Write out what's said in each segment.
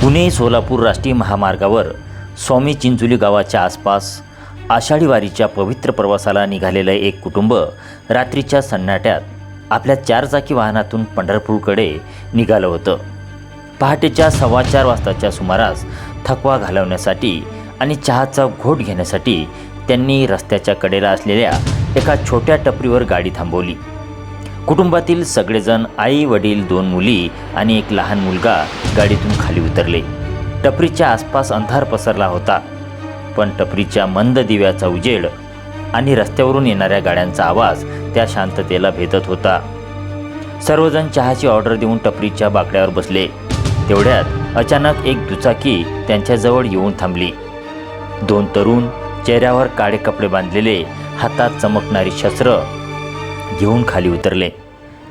पुणे सोलापूर राष्ट्रीय महामार्गावर स्वामी चिंचोली गावाच्या आसपास आषाढी वारीच्या पवित्र प्रवासाला निघालेलं एक कुटुंब रात्रीच्या सन्नाट्यात आपल्या चारचाकी वाहनातून पंढरपूरकडे निघालं होतं. पहाटेच्या सव्वा चार वाजताच्या सुमारास थकवा घालवण्यासाठी आणि चहाचा घोट घेण्यासाठी त्यांनी रस्त्याच्या कडेला असलेल्या एका छोट्या टपरीवर गाडी थांबवली. कुटुंबातील सगळेजण आई वडील दोन मुली आणि एक लहान मुलगा गाडीतून खाली उतरले. टपरीच्या आसपास अंधार पसरला होता पण टपरीच्या मंद दिव्याचा उजेड आणि रस्त्यावरून येणाऱ्या गाड्यांचा आवाज त्या शांततेला भेदत होता. सर्वजण चहाची ऑर्डर देऊन टपरीच्या बाकड्यावर बसले. तेवढ्यात अचानक एक दुचाकी त्यांच्याजवळ येऊन थांबली. दोन तरुण चेहऱ्यावर काळे कपडे बांधलेले हातात चमकणारी शस्त्र घेऊन खाली उतरले.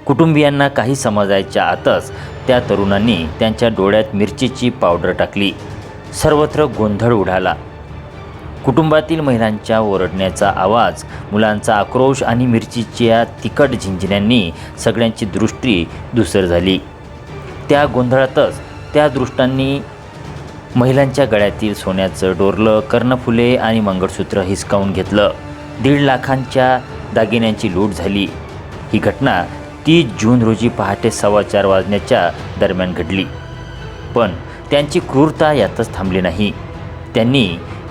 कुटुंबियांना काही समजायच्या आतच त्या तरुणांनी त्यांच्या डोळ्यात मिरचीची पावडर टाकली. सर्वत्र गोंधळ उडाला. कुटुंबातील महिलांच्या ओरडण्याचा आवाज मुलांचा आक्रोश आणि मिरचीच्या तिखट झिंजण्यांनी सगळ्यांची दृष्टी धुसर झाली. त्या गोंधळातच त्या दृष्टांनी महिलांच्या गळ्यातील सोन्याचं डोरलं कर्णफुले आणि मंगळसूत्र हिसकावून घेतलं. दीड लाखांच्या दागिन्यांची लूट झाली. ही घटना तीस जून रोजी पहाटे सव्वा चार वाजण्याच्या दरम्यान घडली. पण त्यांची क्रूरता यातच थांबली नाही. त्यांनी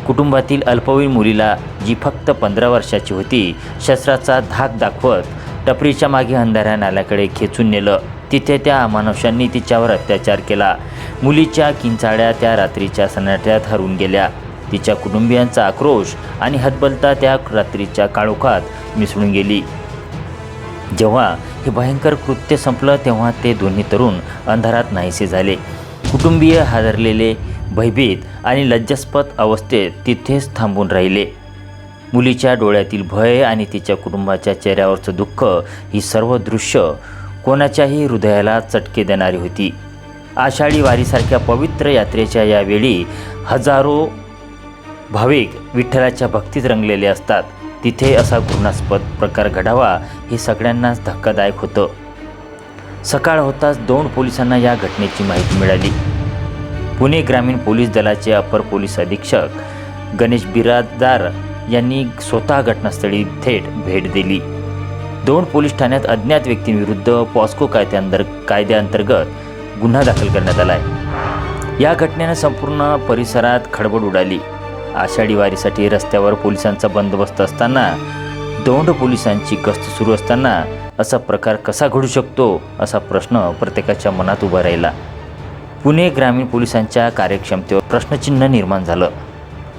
कुटुंबातील अल्पवयीन मुलीला जी फक्त पंधरा वर्षाची होती शस्त्राचा धाक दाखवत टपरीच्या मागे अंधाऱ्या नाल्याकडे खेचून नेलं. तिथे त्या अमानुषांनी तिच्यावर अत्याचार केला. मुलीच्या किंचाळ्या त्या रात्रीच्या सन्नाट्यात हरून गेल्या. तिच्या कुटुंबियांचा आक्रोश आणि हतबलता त्या रात्रीच्या काळोखात मिसळून गेली. जेव्हा हे भयंकर कृत्य संपलं तेव्हा ते दोन्ही तरुण अंधारात नाहीसे झाले. कुटुंबीय हादरलेले भयभीत आणि लज्जास्पद अवस्थेत तिथेच थांबून राहिले. मुलीच्या डोळ्यातील भय आणि तिच्या कुटुंबाच्या चेहऱ्यावरचं दुःख ही सर्व दृश्य कोणाच्याही हृदयाला चटके देणारी होती. आषाढी वारीसारख्या पवित्र यात्रेच्या यावेळी हजारो भाविक विठ्ठलाच्या भक्तीत रंगलेले असतात. तिथे असा घृणास्पद प्रकार घडावा हे सगळ्यांनाच धक्कादायक होतं. सकाळ होताच दोन पोलिसांना या घटनेची माहिती मिळाली. पुणे ग्रामीण पोलीस दलाचे अपर पोलीस अधीक्षक गणेश बिराजदार यांनी स्वतः घटनास्थळी थेट भेट दिली. दोन पोलीस ठाण्यात अज्ञात व्यक्तींविरुद्ध पॉस्को कायद्यांतर कायद्याअंतर्गत गुन्हा दाखल करण्यात आला आहे या घटनेनं संपूर्ण परिसरात खडबड उडाली. आषाढी वारीसाठी रस्त्यावर पोलिसांचा बंदोबस्त असताना दौंड पोलिसांची गस्त सुरू असताना असा प्रकार कसा घडू शकतो असा प्रश्न प्रत्येकाच्या मनात उभा राहिला. पुणे ग्रामीण पोलिसांच्या कार्यक्षमतेवर प्रश्नचिन्ह निर्माण झालं.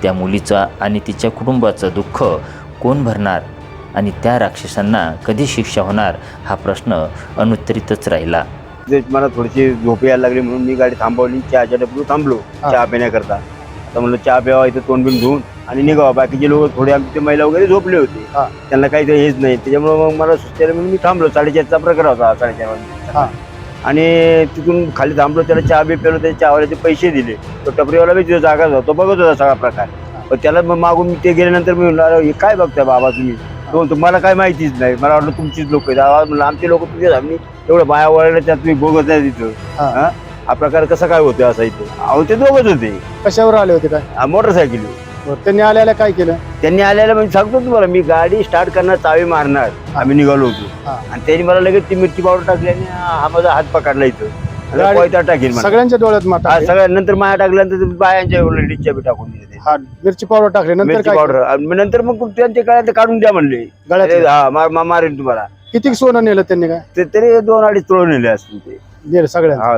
त्या मुलीचा आणि तिच्या कुटुंबाचं दुःख कोण भरणार आणि त्या राक्षसांना कधी शिक्षा होणार हा प्रश्न अनुत्तरितच राहिला. मला थोडीशी झोप यायला लागली म्हणून मी गाडी थांबवली चहाच्या डबरू थांबलो. चहा पिण्याकरता. आता म्हणलं चहा प्यावा इथं तोंड बिन धुवून आणि निघावा. बाकीचे लोक थोडे आमचे महिला वगैरे झोपले होते. हा. त्यांना काही ते हेच नाही. त्याच्यामुळे मग मला सुचलेलं म्हणून मी थांबलो. साडेचारचा प्रकार होता साडेचार वाजता हा. आणि तिथून खाली थांबलो. त्याला चहा बी पेलो त्याच्या चहावाल्याचे पैसे दिले. तो टपरीवाला बी तिथं जागा होता. तो बघत होता सगळा प्रकार. पण त्याला मग मागून मी ते गेल्यानंतर मी म्हणलं "अरे, हे काय बघताय बाबा तुम्ही? तो म्हणतो, मला काय माहितीच नाही. मला वाटलं तुमचीच लोक आहेत. आवाज म्हणलं आमचे लोक तुझे आम्ही एवढं बाया वळल्या त्यात तुम्ही बघत नाही तिथं. हा. हा? हा प्रकार कसा काय होतोय असा इथं? अहो ते दोघच होते कशावर आले होते काय? हा, मोटरसायकल बरं, त्यांनी आल्याला काय केलं? त्यांनी आलेला म्हणजे सांगतो तुम्हाला मी गाडी स्टार्ट करणार चावी मारणार. आम्ही निघालो होतो. हा. आणि त्यांनी मला लगेच ती मिरची पावडर टाकली आणि हा माझा हात पकडला इथं. आणि गाडी- कोयता टाकेल मला सगळ्यांच्या डोळ्यात हा, सगळ्या नंतर माया टाकल्यानंतर ते बायांच्या डिच्च्या बी टाकून दिले. हा मिरची पावडर टाकली. नंतर मिरची काय पावडर. आणि मग नंतर मग त्यांच्या काळात काढून द्या म्हणले. गळ्यात अरे, हा मा- मा- मारेन तुम्हाला. किती सोनं नेलं त्यांनी काय? ते तरी दोन अडीच तोडून नेले असतील ते. सगळ्या हा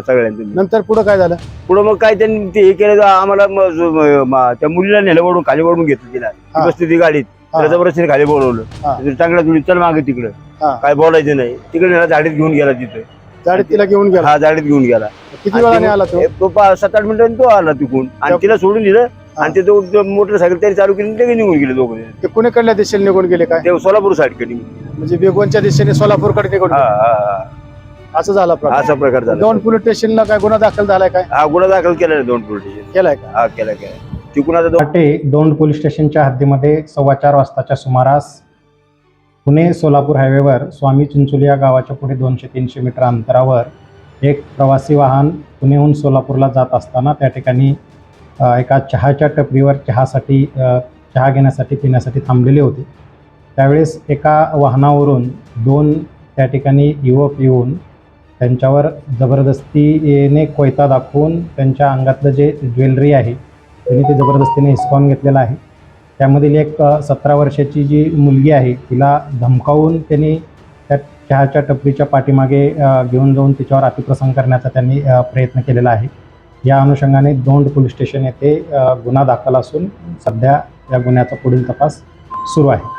नंतर पुढे काय झालं? पुढे मग काय त्यांनी ते हे केलं तर आम्हाला म- जो- म- म- त्या मुलीला नेलं खाली ओढून घेतलं तिला. ती. बसली ती गाडीत. हा. खाली बोलवलं. हा. चांगला तुम्ही चल मागे तिकडं. हा. काय बोलायचं नाही. तिकडे नेला झाडीत घेऊन गेला तिथं. गाडीत तिला घेऊन गेला? हा झाडीत घेऊन गेला. किती आणि वेळाने ते- आला तो? तो पा- सात आठ मिनिटांनी तो आला तिकून आणि तिला सोडून दिलं. आणि ते मोटरसायकल त्यांनी चालू केली लगेच निघून गेले दोघं ते कुणीकडल्या दिशेने निघून गेले काय? ते सोलापूर साईडकडे म्हणजे बेगोनच्या दिशेने सोलापूरकडे निघून हा गेले. हा हा. असं झाला प्रकार. असा प्रकार झाला. दोन पोलीस स्टेशनला काय गुन्हा दाखल झालाय काय? हा गुन्हा दाखल केला दोन पोलीस स्टेशन. केलाय का? हा केला केला तिकून आता दोन पहाटे दौंड पोलीस स्टेशनच्या हद्दीमध्ये सव्वा चार वाजताच्या सुमारास पुणे सोलापूर हायवेवर स्वामी चिंचोली या गावाच्या पुढे दोनशे तीनशे मीटर अंतरावर एक प्रवासी वाहन पुण्याहून सोलापूरला जात असताना त्या ठिकाणी अ, एका चहाच्या टपरीवर चहासाठी अ, चहा घेण्यासाठी पिण्यासाठी थांबलेले होते. त्यावेळेस एका वाहनावरून दोन त्या ठिकाणी युवक येऊन त्यांच्यावर जबरदस्तीने कोयता दाखवून त्यांच्या अंगातलं जे ज्वेलरी आहे त्यांनी ते जबरदस्तीने हिसकावून घेतलेलं आहे. त्यामधील एक सतरा वर्षाची जी मुलगी आहे तिला धमकावून त्यांनी त्या चहाच्या टपरीच्या पाठीमागे घेऊन जाऊन तिच्यावर अतिप्रसंग करण्याचा त्यांनी प्रयत्न केलेला आहे. या अनुषंगाने दोंड पोलीस स्टेशन येथे गुन्हा दाखल असून सध्या या गुन्ह्याचा पुढील तपास सुरू आहे.